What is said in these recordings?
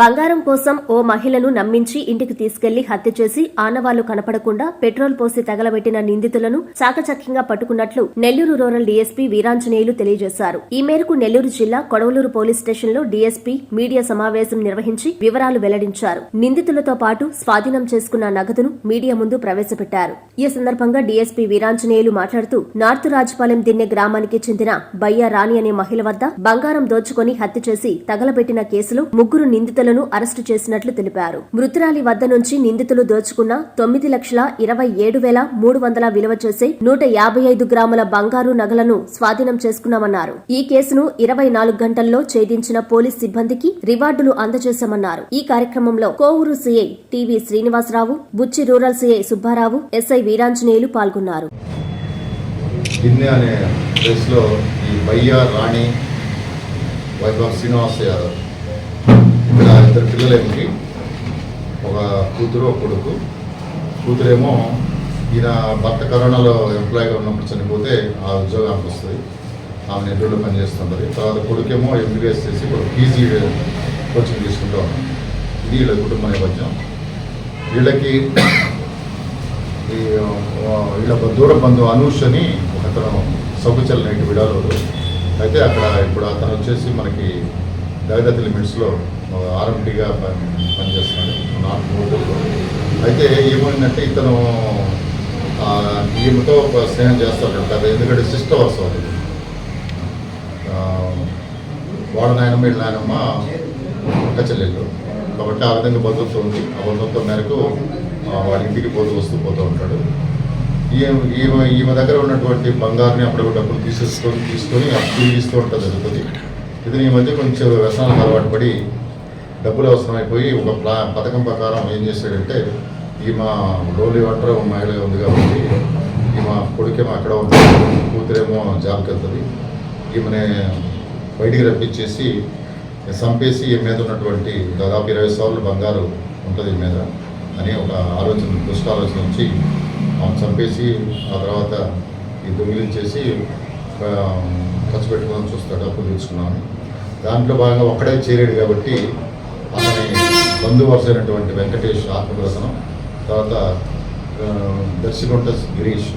బంగారం కోసం ఓ మహిళను నమ్మించి ఇంటికి తీసుకెళ్ళి హత్య చేసి ఆనవాళ్ళు కనపడకుండా పెట్రోల్ పోసి తగలబెట్టిన నిందితులను చాకచక్యంగా పట్టుకున్నట్లు నెల్లూరు రూరల్ డీఎస్పీ వీరాంజనేయులు తెలియజేశారు. ఈ మేరకు నెల్లూరు జిల్లా కొడవలూరు పోలీస్ స్టేషన్లో డీఎస్పీ మీడియా సమావేశం నిర్వహించి వివరాలు వెల్లడించారు. నిందితులతో పాటు స్వాధీనం చేసుకున్న నగదును మీడియా ముందు ప్రవేశపెట్టారు. ఈ సందర్భంగా డీఎస్పీ వీరాంజనేయులు మాట్లాడుతూ నార్త్ రాజపాలెం దిన్నె గ్రామానికి చెందిన బయ్య రాణి అనే మహిళ వద్ద బంగారం దోచుకొని హత్య చేసి తగలబెట్టిన కేసులో ముగ్గురు నిందితులు నిందితులను అరెస్టు చేసినట్లు తెలిపారు. మృతురాలి వద్ద నుంచి నిందితులు దోచుకున్న తొమ్మిది లక్షల ఇరవై ఏడు వేల మూడు వందల విలువ చేసే నూట యాభై ఐదు గ్రాముల బంగారు నగలను స్వాధీనం చేసుకున్నామన్నారు. ఈ కేసును ఇరవై నాలుగు గంటల్లో ఛేదించిన పోలీస్ సిబ్బందికి రివార్డులు అందజేశామన్నారు. ఈ కార్యక్రమంలో Kovur CI TV Srinivasarao Buchi rural CI Subbarao SI Veeranjaneyulu పాల్గొన్నారు. రాణి వైభవ్ శ్రీనివాస్ యాదవ్ ఇద్దరు పిల్లలేమిటి? ఒక కూతురు ఒక కొడుకు. కూతురేమో ఈయన భర్త కరోనాలో ఎంప్లాయీగా ఉన్నప్పుడు చనిపోతే ఆ ఉద్యోగానికి వస్తుంది. ఆమె నెల్లూరులో పనిచేస్తుంటుంది. తర్వాత కొడుకేమో ఎంబీబీఎస్ చేసి ఇప్పుడు పీజీ కోచింగ్ తీసుకుంటూ ఉన్నాం ఇది వీళ్ళ కుటుంబ నేపథ్యం. వీళ్ళకి ఈ వీళ్ళ దూర బంధువు అనూష్ అని ఒకతను సబ్బుచల్ నైట్ విడాలోడు అయితే అక్కడ ఇప్పుడు అతను వచ్చేసి మనకి దగదత్తి లిమిట్స్లో ఆర్ఎంటీగా పనిచేస్తున్నాడు. నార్త్ మూటూరులో అయితే ఏమైందంటే ఇతను ఆ, ఈమెతో స్నేహం చేస్తాడంట కదా ఎందుకంటే సిస్టర్ వర్స్ వాళ్ళు వాడు నాయనమ్మ వీళ్ళ నాయనమ్మ ఒక చెల్లెళ్ళు కాబట్టి ఆ విధంగా బంధుత్వం ఉంది. ఆ బంధుత్వం మేరకు వాడి ఇంటికి పోతూ వస్తూ పోతూ ఉంటాడు. ఈమె ఈమె ఈమె దగ్గర ఉన్నటువంటి బంగారుని అప్పుడు డబ్బులు తీసేసుకొని తీసుకొని అప్పు ఇస్తూ ఉంటుంది జరుగుతుంది ఇది ఈ మధ్య కొంచెం వ్యసనాలు అలవాటు పడి డబ్బులు అవసరమైపోయి ఒక ప్లా పథకం ప్రకారం ఏం చేశాడంటే ఈ మా రోలి వాటర్ మహిళ ఉంది కాబట్టి ఈ మా కొడుకేమో అక్కడ ఉంటుంది కూతురేమో జాబ్కి వెళ్తుంది ఈమెనే బయటికి రప్పించేసి చంపేసి ఈ మీద ఉన్నటువంటి దాదాపు ఇరవై సార్లు బంగారు ఉంటుంది ఈ మీద అని ఒక ఆలోచన దుష్ట ఆలోచన ఆమె చంపేసి ఆ తర్వాత ఈ దొంగిలించేసి ఖర్చు పెట్టుకోవాలని చూస్తాడు డబ్బులు తీసుకున్నాను దాంట్లో భాగంగా ఒక్కడే చేరాడు కాబట్టి అతని బంధువర్ష అయినటువంటి వెంకటేష్ ఆత్మప్రసనం తర్వాత దర్శకుంట గిరీష్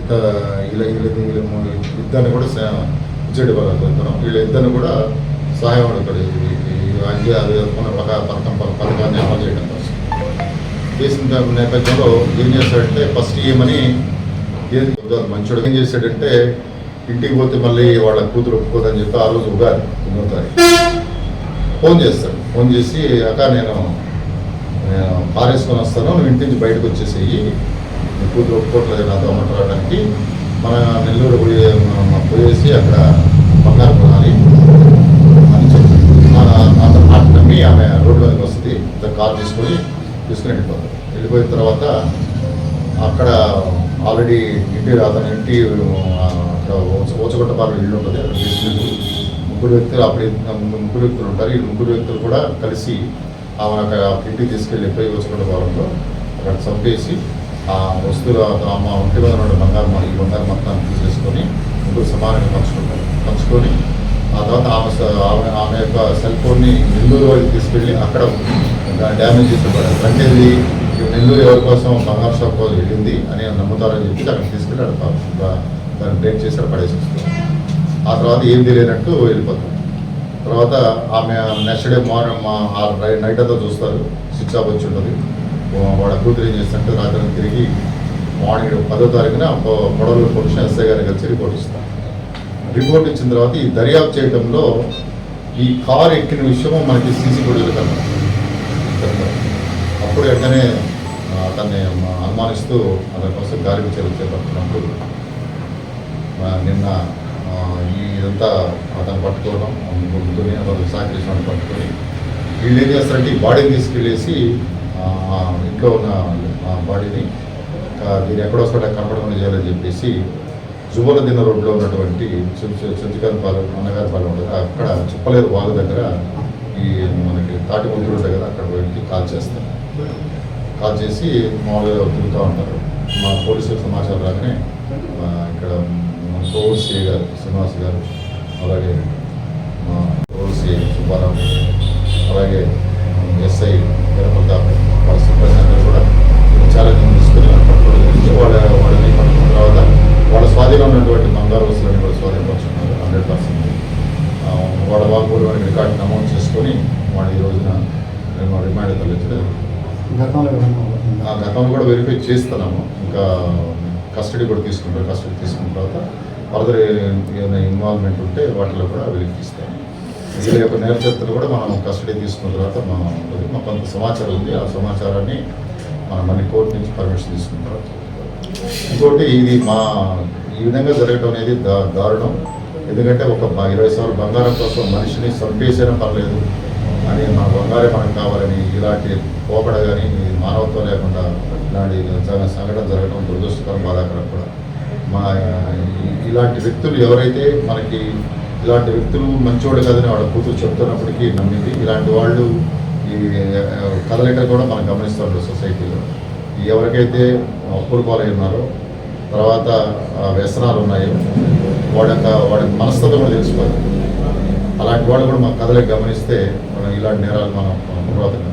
ఇత ఇలా వీళ్ళ ఇద్దరిని కూడా ఇచ్చేటి వాళ్ళు వీళ్ళిద్దరిని కూడా సహాయం అడుగుతాడు అంజీ అది పథకం పథకాన్ని అమలు చేయడం కోసం. చేసిన నేపథ్యంలో ఏం చేశాడంటే ఫస్ట్ ఏమని మంచోడు ఏం చేశాడంటే ఇంటికి పోతే మళ్ళీ వాళ్ళ కూతురు ఒప్పుకోదని చెప్పి ఆ రోజు ఉగాది ఎన్నో తారీఖు. ఫోన్ చేస్తాడు. ఫోన్ చేసి అక్క నేను నేను పారేసుకొని వస్తాను నువ్వు ఇంటి నుంచి బయటకు వచ్చేసేయి. కూతురు ఒప్పుకోవట్లేదు నాతో మాట్లాడడానికి. మన నెల్లూరు పోయి పోయేసి అక్కడ బంగారు కొనాలి. అని చెప్పి మన అతను మాట నమ్మి ఆమె రోడ్లోకి వస్తుంది ఇతను కార్ తీసుకొని తీసుకుని వెళ్ళిపోతాడు వెళ్ళిపోయిన తర్వాత అక్కడ ఆల్రెడీ ఇంటి అతని ఇంటి అక్కడ ఓచగొట్ట ఇల్లు ఉంటుంది అక్కడ తీసుకుని ముగ్గురు వ్యక్తులు అప్పుడు ముగ్గురు వ్యక్తులు ఉంటారు. ఈ ముగ్గురు వ్యక్తులు కూడా కలిసి ఆమె అక్కడ ఇంటికి తీసుకెళ్ళి పోయి ఓచగొట్ట పాలెంలో అక్కడ చంపేసి ఆ వస్తువులు ఆ- అమ్మ ఒంటి మీద ఉన్న బంగారం ఈ బంగారం మొత్తాన్ని తీసేసుకొని ముగ్గురు సమానంగా పంచుకుంటారు. పంచుకొని ఆ తర్వాత ఆమె ఆమె ఆమె యొక్క సెల్ ఫోన్ని నెల్లూరు వరకు తీసుకెళ్ళి అక్కడ డ్యామేజ్ చేసి పడారు అంటే ఇది నెల్లూరు ఎవరి కోసం బంగారు షాప్ కోసం వెళ్ళింది అని నమ్ముతారని చెప్పి అక్కడ తీసుకెళ్ళి అక్కడ దాన్ని బ్రేక్ చేసి అక్కడ పడేసి వస్తారు ఆ తర్వాత ఏం తెలియనట్టు వెళ్ళిపోతారు తర్వాత ఆమె నెక్స్ట్ డే మార్నింగ్ మా నైట్ అంతా చూస్తారు. స్విచ్ ఆఫ్ వచ్చి ఉంటుంది. వా- వాడు కూతురు ఏం చేస్తుంటే రాత్రి తిరిగి మార్నింగ్ పదో తారీఖున పొడవలు పొడిచిన ఎస్ఐ గారికి వచ్చి రిపోర్ట్ ఇస్తాం. రిపోర్ట్ ఇచ్చిన తర్వాత ఈ దర్యాప్తు చేయడంలో ఈ కారు ఎక్కిన విషయము మనకి సీసీ ఫుటేజ్ కనబడుతుంది అప్పుడు వెంటనే అతన్ని అనుమానిస్తూ అతని కోసం గాలికి చర్యలు చేపడుతున్నప్పుడు నిన్న ఇదంతా అతను పట్టుకోవడం గుర్తుని అతను సాకృష్ణాన్ని పట్టుకొని వీళ్ళు ఏం చేస్తారంటే ఈ బాడీని తీసుకెళ్ళేసి ఇంట్లో ఉన్న ఆ బాడీని మీరు దీన్ని ఎక్కడో చోట కనపడకుండా చేయాలని చెప్పేసి జువల దిన రోడ్లో ఉన్నటువంటి చింతకాని పాలెం అన్నగారి పాలెం ఉంటుంది అక్కడ చుప్పలేరు వాగు దగ్గర ఈ మనకి తాటి ముందు దగ్గర అక్కడ వెళ్ళి కాల్ చేస్తారు. కాల్ చేసి మామూలుగా తిరుగుతూ ఉంటారు. మా పోలీసులకు సమాచారం రాగానే ఇక్కడ ఓసీ గారు శ్రీనివాస్ గారు అలాగే మా ఓసీ సుబ్బారావు అలాగే ఎస్ఐ వీరప్రతాప్ వాళ్ళ సిబ్బంది అందరూ కూడా ఛాలెంజ్ తీసుకుని పట్టుకోవడం జరిగింది. వాళ్ళ వాళ్ళని పట్టుకున్న తర్వాత వాళ్ళ స్వాధీనం ఉన్నటువంటి బంగారు వస్తువులని కూడా స్వాధీనపరుచుకున్నారు హండ్రెడ్ పర్సెంట్. వాళ్ళ వాగ్మూలం రికార్డు నమోదు చేసుకొని వాళ్ళు ఈ రోజున మేము రిమాండ్ ఆ గతంలో కూడా వెరిఫై చేస్తున్నాము. ఇంకా కస్టడీ కూడా తీసుకుంటారు. కస్టడీ తీసుకున్న తర్వాత ఫర్దర్ ఏమైనా ఇన్వాల్వ్మెంట్ ఉంటే వాటిలో కూడా వెలికి తీస్తాము వీళ్ళ యొక్క నేరచర్తలు కూడా మనం కస్టడీ తీసుకున్న తర్వాత మనం మాకు కొంత సమాచారం ఉంది. ఆ సమాచారాన్ని మనం మళ్ళీ కోర్టు నుంచి పర్మిషన్ తీసుకున్న తర్వాత ఇంకోటి ఇది మా ఈ విధంగా జరగడం అనేది దా దారుణం. ఎందుకంటే ఒక ఇరవై సార్లు బంగారం కోసం మనిషిని చంపేసినా పర్లేదు. అని మన బంగారే మనకు కావాలని ఇలాంటి పోకడ కానీ మానవత్వం లేకుండా ఇలాంటి సంఘటన జరగడం దురదృష్టకరం బాధాకరం కూడా. మా ఇలాంటి వ్యక్తులు ఎవరైతే మనకి ఇలాంటి వ్యక్తులు మంచివాడు కాదని వాళ్ళ కూతురు చెప్తున్నప్పటికీ నమ్మింది. ఇలాంటి వాళ్ళు ఈ కదలికలు కూడా మనం గమనిస్తాం సొసైటీలో. ఎవరికైతే అప్పులు పాలై ఉన్నారో తర్వాత వ్యసనాలు ఉన్నాయో వాడి యొక్క వాడి మనస్తత్వం కూడా తెలుసుకోవాలి. అలాంటి వాళ్ళు కూడా మన కథలకు గమనిస్తే మనం ఇలాంటి నేరాలు మనం పునరావృతంగా